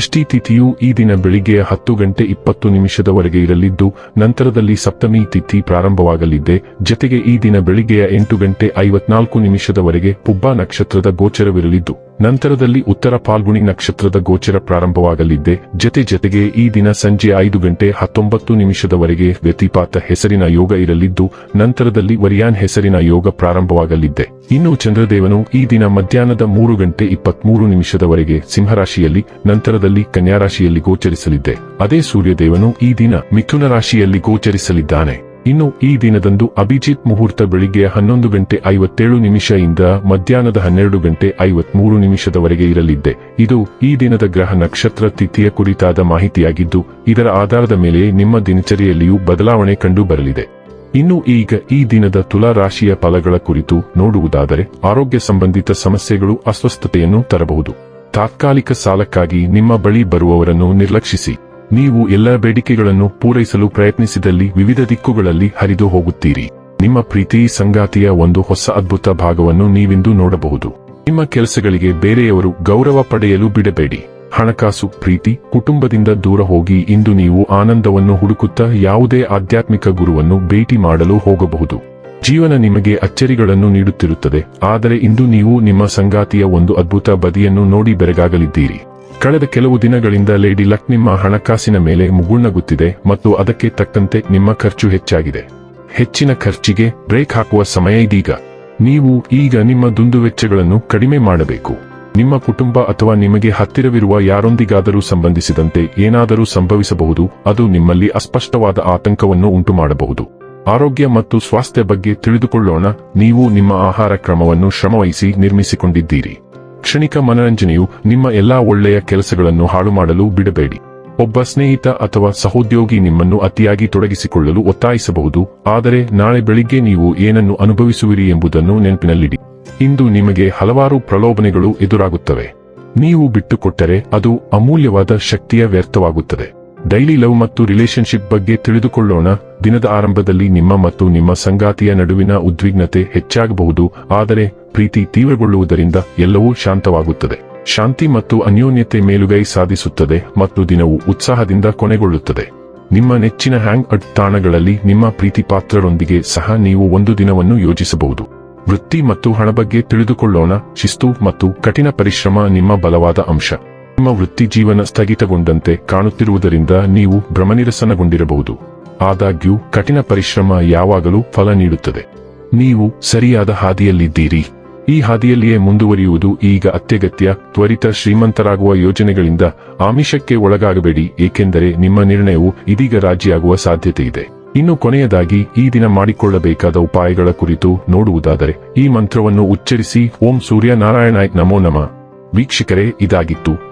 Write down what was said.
ತಿಥಿಯು ಈ ದಿನ ಬೆಳಿಗ್ಗೆ ಹತ್ತು ಗಂಟೆ ಇಪ್ಪತ್ತು ನಿಮಿಷದವರೆಗೆ ಇರಲಿದ್ದು, ನಂತರದಲ್ಲಿ ಸಪ್ತಮಿ ತಿಥಿ ಪ್ರಾರಂಭವಾಗಲಿದೆ. ಜತೆಗೆ ಈ ದಿನ ಬೆಳಿಗ್ಗೆಯ ಎಂಟು ಗಂಟೆ ಐವತ್ನಾಲ್ಕು ನಿಮಿಷದವರೆಗೆ ಪುಬ್ಬಾ ನಕ್ಷತ್ರದ ಗೋಚರವಿರಲಿದ್ದು. ನಂತರದಲ್ಲಿ ಉತ್ತರ ಪಾಲ್ಗುಣಿ ನಕ್ಷತ್ರದ ಗೋಚರ ಪ್ರಾರಂಭವಾಗಲಿದ್ದೆ. ಜತೆ ಜತೆಗೆ ಈ ದಿನ ಸಂಜೆ ಐದು ಗಂಟೆ ಹತ್ತೊಂಬತ್ತು ನಿಮಿಷದವರೆಗೆ ವ್ಯತಿಪಾತ ಹೆಸರಿನ ಯೋಗ ಇರಲಿದ್ದು, ನಂತರದಲ್ಲಿ ವರಿಯಾನ್ ಹೆಸರಿನ ಯೋಗ ಪ್ರಾರಂಭವಾಗಲಿದ್ದೆ. ಇನ್ನು ಚಂದ್ರದೇವನು ಈ ದಿನ ಮಧ್ಯಾಹ್ನದ ಮೂರು ಗಂಟೆ ಇಪ್ಪತ್ಮೂರು ನಿಮಿಷದವರೆಗೆ ಸಿಂಹರಾಶಿಯಲ್ಲಿ, ನಂತರದಲ್ಲಿ ಕನ್ಯಾರಾಶಿಯಲ್ಲಿ ಗೋಚರಿಸಲಿದ್ದೆ. ಗೋಚರಿಸಲಿದೆ ಅದೇ ಸೂರ್ಯದೇವನು ಈ ದಿನ ಮಿಥುನ ರಾಶಿಯಲ್ಲಿ ಗೋಚರಿಸಲಿದ್ದಾನೆ. ಇನ್ನು ಈ ದಿನದಂದು ಅಭಿಜಿತ್ ಮುಹೂರ್ತ ಬೆಳಿಗ್ಗೆ ಹನ್ನೊಂದು ಗಂಟೆ ಐವತ್ತೇಳು ನಿಮಿಷದಿಂದ ಮಧ್ಯಾಹ್ನದ ಹನ್ನೆರಡು ಗಂಟೆ ಐವತ್ಮೂರು ನಿಮಿಷದವರೆಗೆ ಇರಲಿದ್ದೆ. ಇದು ಈ ದಿನದ ಗ್ರಹ ನಕ್ಷತ್ರ ತಿಥಿಯ ಕುರಿತಾದ ಮಾಹಿತಿಯಾಗಿದ್ದು, ಇದರ ಆಧಾರದ ಮೇಲೆ ನಿಮ್ಮ ದಿನಚರಿಯಲ್ಲಿಯೂ ಬದಲಾವಣೆ ಕಂಡು ಬರಲಿದೆ ಇನ್ನು ಈಗ ಈ ದಿನದ ತುಲಾ ರಾಶಿಯ ಫಲಗಳ ಕುರಿತು ನೋಡುವುದಾದರೆ, ಆರೋಗ್ಯ ಸಂಬಂಧಿತ ಸಮಸ್ಯೆಗಳು ಅಸ್ವಸ್ಥತೆಯನ್ನು ತರಬಹುದು. ತಾತ್ಕಾಲಿಕ ಸಾಲಕ್ಕಾಗಿ ನಿಮ್ಮ ಬಳಿ ಬರುವವರನ್ನು ನಿರ್ಲಕ್ಷಿಸಿ. ನೀವು ಎಲ್ಲ ಬೇಡಿಕೆಗಳನ್ನು ಪೂರೈಸಲು ಪ್ರಯತ್ನಿಸಿದಲ್ಲಿ ವಿವಿಧ ದಿಕ್ಕುಗಳಲ್ಲಿ ಹರಿದು ಹೋಗುತ್ತೀರಿ. ನಿಮ್ಮ ಪ್ರೀತಿ ಸಂಗಾತಿಯ ಒಂದು ಹೊಸ ಅದ್ಭುತ ಭಾಗವನ್ನು ನೀವಿಂದು ನೋಡಬಹುದು. ನಿಮ್ಮ ಕೆಲಸಗಳಿಗೆ ಬೇರೆಯವರು ಗೌರವ ಪಡೆಯಲು ಬಿಡಬೇಡಿ. ಹಣಕಾಸು, ಪ್ರೀತಿ, ಕುಟುಂಬದಿಂದ ದೂರ ಹೋಗಿ ಇಂದು ನೀವು ಆನಂದವನ್ನು ಹುಡುಕುತ್ತಾ ಯಾವುದೇ ಆಧ್ಯಾತ್ಮಿಕ ಗುರುವನ್ನು ಭೇಟಿ ಮಾಡಲು ಹೋಗಬಹುದು. ಜೀವನ ನಿಮಗೆ ಅಚ್ಚರಿಗಳನ್ನು ನೀಡುತ್ತಿರುತ್ತದೆ, ಆದರೆ ಇಂದು ನೀವು ನಿಮ್ಮ ಸಂಗಾತಿಯ ಒಂದು ಅದ್ಭುತ ಬದಿಯನ್ನು ನೋಡಿ ಬೆರಗಾಗಲಿದ್ದೀರಿ. ಕಳೆದ ಕೆಲವು ದಿನಗಳಿಂದ ಲೇಡಿ ಲಕ್ ನಿಮ್ಮ ಹಣಕಾಸಿನ ಮೇಲೆ ಮುಗುಳ್ನಗುತ್ತಿದೆ ಮತ್ತು ಅದಕ್ಕೆ ತಕ್ಕಂತೆ ನಿಮ್ಮ ಖರ್ಚು ಹೆಚ್ಚಾಗಿದೆ. ಹೆಚ್ಚಿನ ಖರ್ಚಿಗೆ ಬ್ರೇಕ್ ಹಾಕುವ ಸಮಯ ಇದೀಗ. ನೀವು ಈಗ ನಿಮ್ಮ ದುಂದುವೆಚ್ಚಗಳನ್ನು ಕಡಿಮೆ ಮಾಡಬೇಕು. ನಿಮ್ಮ ಕುಟುಂಬ ಅಥವಾ ನಿಮಗೆ ಹತ್ತಿರವಿರುವ ಯಾರೊಂದಿಗಾದರೂ ಸಂಬಂಧಿಸಿದಂತೆ ಏನಾದರೂ ಸಂಭವಿಸಬಹುದು, ಅದು ನಿಮ್ಮಲ್ಲಿ ಅಸ್ಪಷ್ಟವಾದ ಆತಂಕವನ್ನು ಉಂಟುಮಾಡಬಹುದು. ಆರೋಗ್ಯ ಮತ್ತು ಸ್ವಾಸ್ಥ್ಯ ಬಗ್ಗೆ ತಿಳಿದುಕೊಳ್ಳೋಣ, ನೀವು ನಿಮ್ಮ ಆಹಾರ ಕ್ರಮವನ್ನು ಶ್ರಮವಹಿಸಿ ನಿರ್ಮಿಸಿಕೊಂಡಿದ್ದೀರಿ. ಕ್ಷಣಿಕ ಮನರಂಜನೆಯು ನಿಮ್ಮ ಎಲ್ಲಾ ಒಳ್ಳೆಯ ಕೆಲಸಗಳನ್ನು ಹಾಳು ಮಾಡಲು ಬಿಡಬೇಡಿ. ಒಬ್ಬ ಸ್ನೇಹಿತ ಅಥವಾ ಸಹೋದ್ಯೋಗಿ ನಿಮ್ಮನ್ನು ಅತಿಯಾಗಿ ತೊಡಗಿಸಿಕೊಳ್ಳಲು ಒತ್ತಾಯಿಸಬಹುದು, ಆದರೆ ನಾಳೆ ಬೆಳಿಗ್ಗೆ ನೀವು ಏನನ್ನು ಅನುಭವಿಸುವಿರಿ ಎಂಬುದನ್ನು ನೆನಪಿನಲ್ಲಿಡಿ. ಇಂದು ನಿಮಗೆ ಹಲವಾರು ಪ್ರಲೋಭನೆಗಳು ಎದುರಾಗುತ್ತವೆ. ನೀವು ಬಿಟ್ಟುಕೊಟ್ಟರೆ ಅದು ಅಮೂಲ್ಯವಾದ ಶಕ್ತಿಯ ವ್ಯರ್ಥವಾಗುತ್ತದೆ. ಡೈಲಿ ಲವ್ ಮತ್ತು ರಿಲೇಶನ್ಶಿಪ್ ಬಗ್ಗೆ ತಿಳಿದುಕೊಳ್ಳೋಣ. ದಿನದ ಆರಂಭದಲ್ಲಿ ನಿಮ್ಮ ಮತ್ತು ನಿಮ್ಮ ಸಂಗಾತಿಯ ನಡುವಿನ ಉದ್ವಿಗ್ನತೆ ಹೆಚ್ಚಾಗಬಹುದು. ಆದರೆ, ಪ್ರೀತಿ ತೀವ್ರಗೊಳ್ಳುವುದರಿಂದ ಎಲ್ಲವೂ ಶಾಂತವಾಗುತ್ತದೆ. ಶಾಂತಿ ಮತ್ತು ಅನ್ಯೋನ್ಯತೆ ಮೇಲುಗೈ ಸಾಧಿಸುತ್ತದೆ ಮತ್ತು ದಿನವು ಉತ್ಸಾಹದಿಂದ ಕೊನೆಗೊಳ್ಳುತ್ತದೆ. ನಿಮ್ಮ ನೆಚ್ಚಿನ ಹ್ಯಾಂಗ್ ಅಟ್ ತಾಣಗಳಲ್ಲಿ ನಿಮ್ಮ ಪ್ರೀತಿ ಪಾತ್ರರೊಂದಿಗೆ ಸಹ ನೀವು ಒಂದು ದಿನವನ್ನು ಯೋಜಿಸಬಹುದು. ವೃತ್ತಿ ಮತ್ತು ಹಣ ಬಗ್ಗೆ ತಿಳಿದುಕೊಳ್ಳೋಣ. ಶಿಸ್ತು ಮತ್ತು ಕಠಿಣ ಪರಿಶ್ರಮ ನಿಮ್ಮ ಬಲವಾದ ಅಂಶ. ನಿಮ್ಮ ವೃತ್ತಿ ಜೀವನ ಸ್ಥಗಿತಗೊಂಡಂತೆ ಕಾಣುತ್ತಿರುವುದರಿಂದ ನೀವು ಭ್ರಮನಿರಸನಗೊಂಡಿರಬಹುದು. ಆದಾಗ್ಯೂ, ಕಠಿಣ ಪರಿಶ್ರಮ ಯಾವಾಗಲೂ ಫಲ ನೀಡುತ್ತದೆ. ನೀವು ಸರಿಯಾದ ಹಾದಿಯಲ್ಲಿದ್ದೀರಿ. ಈ ಹಾದಿಯಲ್ಲಿಯೇ ಮುಂದುವರಿಯುವುದು ಈಗ ಅತ್ಯಗತ್ಯ. ತ್ವರಿತ ಶ್ರೀಮಂತರಾಗುವ ಯೋಜನೆಗಳಿಂದ ಆಮಿಷಕ್ಕೆ ಒಳಗಾಗಬೇಡಿ, ಏಕೆಂದರೆ ನಿಮ್ಮ ನಿರ್ಣಯವು ಇದೀಗ ರಾಜಿಯಾಗುವ ಸಾಧ್ಯತೆ ಇದೆ ಇನ್ನು ಕೊನೆಯದಾಗಿ, ಈ ದಿನ ಮಾಡಿಕೊಳ್ಳಬೇಕಾದ ಉಪಾಯಗಳ ಕುರಿತು ನೋಡುವುದಾದರೆ, ಈ ಮಂತ್ರವನ್ನು ಉಚ್ಚರಿಸಿ, ಓಂ ಸೂರ್ಯ ನಮೋ ನಮ. ವೀಕ್ಷಕರೇ, ಇದಾಗಿತ್ತು.